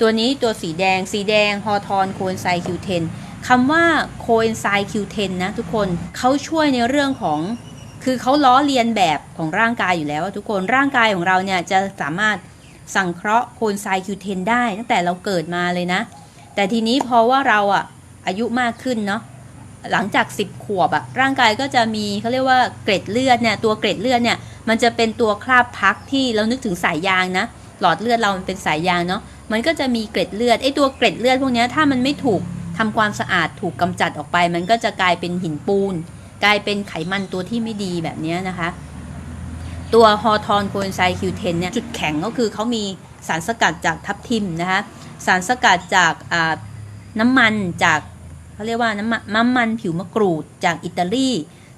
ตัวนี้ตัวสีแดง สีแดงฮอทอนโคเอนไซม์ Q10 คำว่าโคเอนไซม์ Q10 นนะทุกคนเขาช่วยในเรื่องของคือเขาล้อเลียนแบบของร่างกายอยู่แล้วทุกคนร่างกายของเราเนี่ยจะสามารถสังเคราะห์โคเอนไซม์ Q10 ได้ตั้งแต่เราเกิดมาเลยนะ แต่ทีนี้พราะว่าเราอะอายุมากขึ้นเนาะหลังจาก 10 ขวบอะร่างกายก็จะมีเขาเรียกว่าเกร็ดเลือดเนี่ยตัวเกร็ดเลือดเนี่ยมันจะเป็นตัวคราบพักที่เรานึกถึงสายยางนะ หลอดเลือดเรามันเป็นสายยางเนาะ มันก็จะมีเกร็ดเลือดไอ้ตัวเกร็ดเลือดพวกนี้ถ้ามันไม่ถูกทำความสะอาดถูกกำจัดออกไป มันก็จะกลายเป็นหินปูน กลายเป็นไขมันตัวที่ไม่ดีแบบนี้นะคะ ตัวฮอทอนโคเอนไซม์ Q10 เนี่ยจุดแข็งก็คือเขามีสารสกัดจากทับทิมนะคะสารสกัดจากน้ำมันจากเขาเรียกว่าน้ำมันน้ำมันผิวมะกรูดจากอิตาลี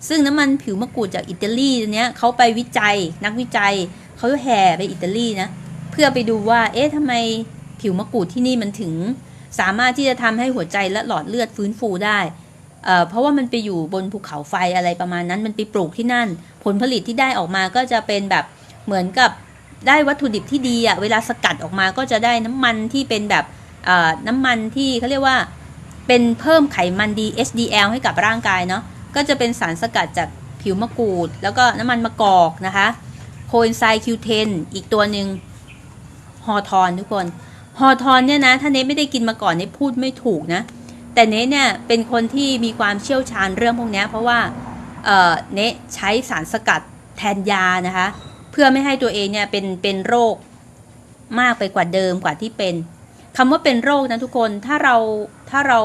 ซึ่งน้ำมันผิวมะกรูดจากอิตาลีเนี้ยเขาไปวิจัยนักวิจัยเขาแห่ไปอิตาลีนะเพื่อไปดูว่าเอ๊ะทำไม ผิวมะกรูดที่นี่มันถึง สามารถที่จะทำให้หัวใจและหลอดเลือดฟื้นฟูได้เพราะว่ามันไปอยู่บนภูเขาไฟอะไรประมาณนั้น มันไปปลูกที่นั่น ผลผลิตที่ได้ออกมาก็จะเป็นแบบเหมือนกับได้วัตถุดิบที่ดีอะเวลาสกัดออกมาก็จะได้น้ำมันที่เป็นแบบน้ำมันที่เขาเรียกว่าเป็นเพิ่มไขมันดี HDL ให้กับร่างกายเนาะก็จะเป็นสารสกัดจากผิวมะกรูด แล้วก็น้ำมันมะกอกนะคะโคเอนไซม์ Q10 อีกตัวหนึ่งฮอทอนทุกคน ฮอทอนเนี่ยนะถ้าเนทไม่ได้กินมาก่อนเนทพูดไม่ถูกนะ แต่เนทเนี่ยเป็นคนที่มีความเชี่ยวชาญเรื่องพวกนี้เพราะว่าเอ่อเนทใช้สารสกัดแทนยานะคะ เพื่อไม่ให้ตัวเองเนี่ยเป็นเป็นโรคมากไปกว่าเดิมกว่าที่เป็นคำว่าเป็นโรคนะทุกคนถ้าเราถ้าเรา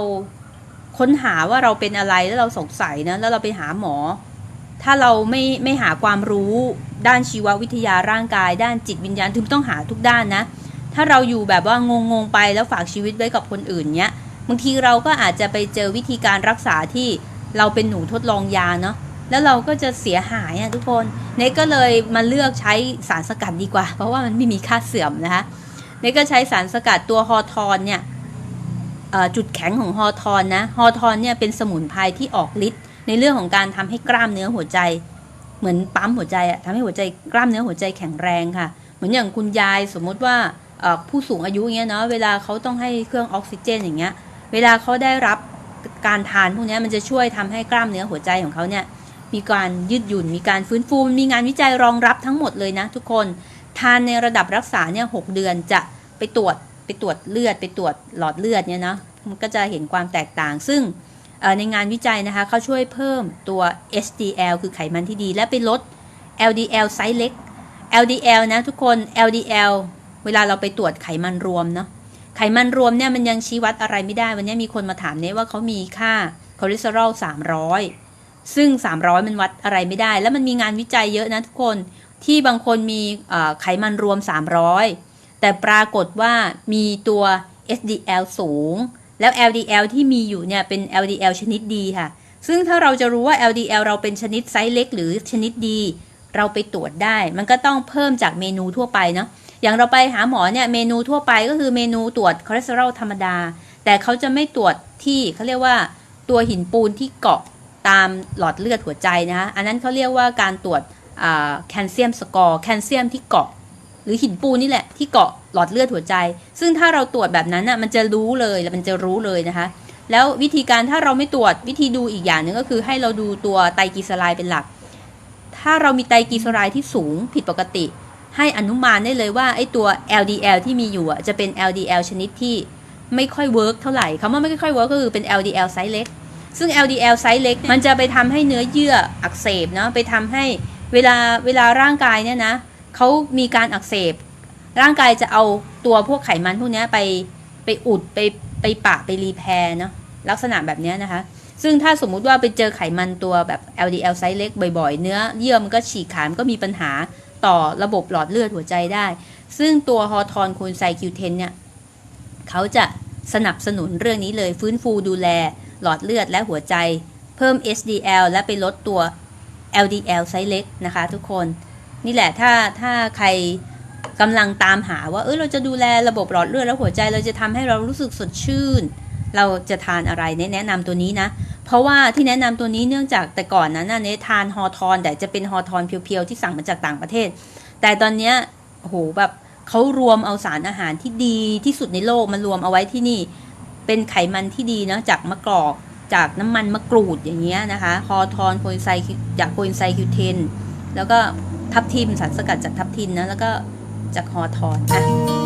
ค้นหาว่าเราเป็นอะไรแล้วเราสงสัยนะแล้วเราไปหาหมอ ถ้าเราไม่ไม่หาความรู้ด้านชีววิทยาร่างกาย ด้านจิตวิญญาณถึงต้องหาทุกด้านนะ ถ้าเราอยู่แบบว่างงๆไปแล้วฝากชีวิตไว้กับคนอื่นเนี้ยบางทีเราก็อาจจะไปเจอวิธีการรักษาที่เราเป็นหนูทดลองยาเนาะแล้วเราก็จะเสียหายอะทุกคนเนก็เลยมาเลือกใช้สารสกัดดีกว่า เพราะว่ามันไม่มีค่าเสื่อมนะคะเนก็ใช้สารสกัดตัวฮอทอนเนี่ยจุดแข็งของฮอทอนนะฮอทอนเนี่ยเป็นสมุนไพรที่ออกฤทธิ์ในเรื่องของการทำให้กล้ามเนื้อหัวใจ เหมือนปั๊มหัวใจอะทำให้หัวใจกล้ามเนื้อหัวใจแข็งแรงค่ะ เหมือนอย่างคุณยายสมมติว่า ผู้สูงอายุเงี้ยเนาะเวลาเขาต้องให้เครื่องออกซิเจนอย่างเงี้ย เวลาเขาได้รับการทานพวกนี้มันจะช่วยทำให้กล้ามเนื้อหัวใจของเขาเนี่ยมีการยืดหยุ่นมีการฟื้นฟูมีงานวิจัยรองรับทั้งหมดเลยนะทุกคนทานในระดับรักษาเนี่ยหเดือนจะไปตรวจไปตรวจเลือดไปตรวจหลอดเลือดเนี่ยนะมันก็จะเห็นความแตกต่าง ซึ่งในงานวิจัยนะคะเขาช่วยเพิ่มตัว HDL คือไขมันที่ดี และไปลด LDL ไซส์เล็ก LDL นะทุกคน LDL เวลาเราไปตรวจไขมันรวมเนาะไขมันรวมเนี่ยมันยังชี้วัดอะไรไม่ได้ วันนี้มีคนมาถามเนี่ยว่าเขามีค่าคอเลสเตอรอล300 ซึ่ง 300 มันวัดอะไรไม่ได้ แล้วมันมีงานวิจัยเยอะนะทุกคนที่บางคนมีไขมันรวม 300 แต่ปรากฏว่ามีตัว HDL สูง แล้ว LDL ที่มีอยู่เนี่ยเป็น LDL ชนิดดีค่ะ ซึ่งถ้าเราจะรู้ว่า LDL เราเป็นชนิดไซส์เล็ก หรือชนิดดี เราไปตรวจได้ มันก็ต้องเพิ่มจากเมนูทั่วไปเนาะ อย่างเราไปหาหมอเนี่ยเมนูทั่วไปก็คือเมนูตรวจคอเลสเตอรอลธรรมดา แต่เขาจะไม่ตรวจที่เขาเรียกว่าตัวหินปูนที่เกาะตามหลอดเลือดหัวใจนะคะอันนั้นเขาเรียกว่าการตรวจแคลเซียมสกอร์แคลเซียมที่เกาะ หรือหินปูนนี่แหละที่เกาะหลอดเลือดหัวใจ ซึ่งถ้าเราตรวจแบบนั้นน่ะมันจะรู้เลยแล้วมันจะรู้เลยนะคะแล้ววิธีการถ้าเราไม่ตรวจวิธีดูอีกอย่างหนึ่งก็คือให้เราดูตัวไตรกลีเซอไรด์เป็นหลัก ถ้าเรามีไตรกลีเซอไรด์ที่สูงผิดปกติ ให้อนุมานได้เลยว่าไอ้ตัว LDL ที่มีอยู่อะจะเป็น LDL ชนิดที่ไม่ค่อยเวิร์กเท่าไหร่คำว่าไม่ค่อยเวิร์กก็คือเป็น LDL ไซส์เล็ก ซึ่ง LDL ไซส์เล็ก มันจะไปทำให้เนื้อเยื่ออักเสบเนาะไปทำให้เวลาเวลาร่างกายเนี่ยนะเขามีการอักเสบ ร่างกายจะเอาตัวพวกไขมันพวกเนี้ยไปไปอุดไปไปปะไปรีแพร์เนาะลักษณะแบบเนี้ยนะคะ ซึ่งถ้าสมมุติว่าไปเจอไขมันตัวแบบ LDL ไซส์เล็กบ่อยๆ เนื้อเยื่อมันก็ฉีกขาดมันก็มีปัญหา ต่อระบบหลอดเลือดหัวใจได้ ซึ่งตัวฮอทอนคูณไซคิวเทนเนี่ยเขาจะสนับสนุนเรื่องนี้เลยฟื้นฟูดูแลหลอดเลือดและหัวใจ เพิ่ม HDL และไปลดตัว LDL ไซส์เล็กนะคะทุกคน นี่แหละถ้าถ้าใครกำลังตามหาว่าเออเราจะดูแลระบบหลอดเลือดและหัวใจ เราจะทำให้เรารู้สึกสดชื่น เราจะทานอะไรแนะนำตัวนี้นะ เพราะว่าที่แนะนำตัวนี้เนื่องจากแต่ก่อนนั้นเนทานฮอทอน แต่จะเป็นฮอทอนเพียวๆที่สั่งมาจากต่างประเทศ แต่ตอนเนี้ยโหแบบเขารวมเอาสารอาหารที่ดีที่สุดในโลกมารวมเอาไว้ที่นี่ เป็นไขมันที่ดีเนาะจากมะกรอกจากน้ำมันมะกรูดอย่างเงี้ยนะคะฮอทอนโคเอนไซจากโคเอนไซคิวเทนแล้วก็ทับทิมสารสกัดจากทับทิมนะแล้วก็จากฮอทอนอะ